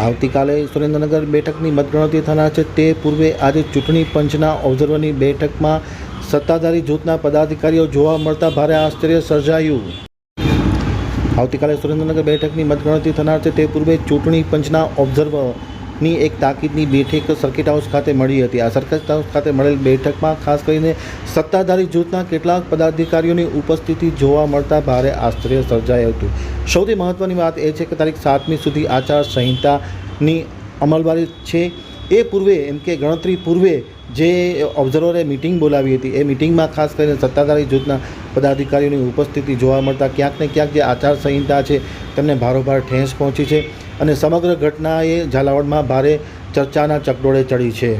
આવતીકાલે સુરેન્દ્રનગર બેઠકની મતગણતરી થનાર છે. તે પૂર્વે આજે ચૂંટણી પંચના ઓબ્ઝર્વરની બેઠકમાં સત્તાધારી જૂથના પદાધિકારીઓ જોવા મળતા ભારે આશ્ચર્ય સર્જાયું. આવતીકાલે સુરેન્દ્રનગર બેઠકની મતગણતરી થનાર છે. તે પૂર્વે ચૂંટણી પંચના ઓબ્ઝર્વરની એક તાકીદની બેઠક સર્કિટ હાઉસ ખાતે મળી હતી. આ સર્કિટ હાઉસ ખાતે મળેલ બેઠકમાં ખાસ કરીને સત્તાધારી જૂથના કેટલાક પદાધિકારીઓની ઉપસ્થિતિ જોવા મળતા ભારે આશ્ચર્ય સર્જાયું હતું. સૌથી મહત્ત્વની વાત એ છે કે તારીખ સાતમી સુધી આચાર સંહિતાની અમલવારી છે. એ પૂર્વે એમ કે ગણતરી પૂર્વે જે ઓબ્ઝર્વરે મિટિંગ બોલાવી હતી, એ મિટિંગમાં ખાસ કરીને સત્તાધારી જૂથના પદાધિકારીઓની ઉપસ્થિતિ જોવા મળતા ક્યાંક ને ક્યાંક જે આચાર સંહિતા છે તેમને ભારોભાર ઠેંસ પહોંચી છે. અને સમગ્ર ઘટનાએ ઝાલાવાડમાં ભારે ચર્ચાના ચકડોળે ચડી છે.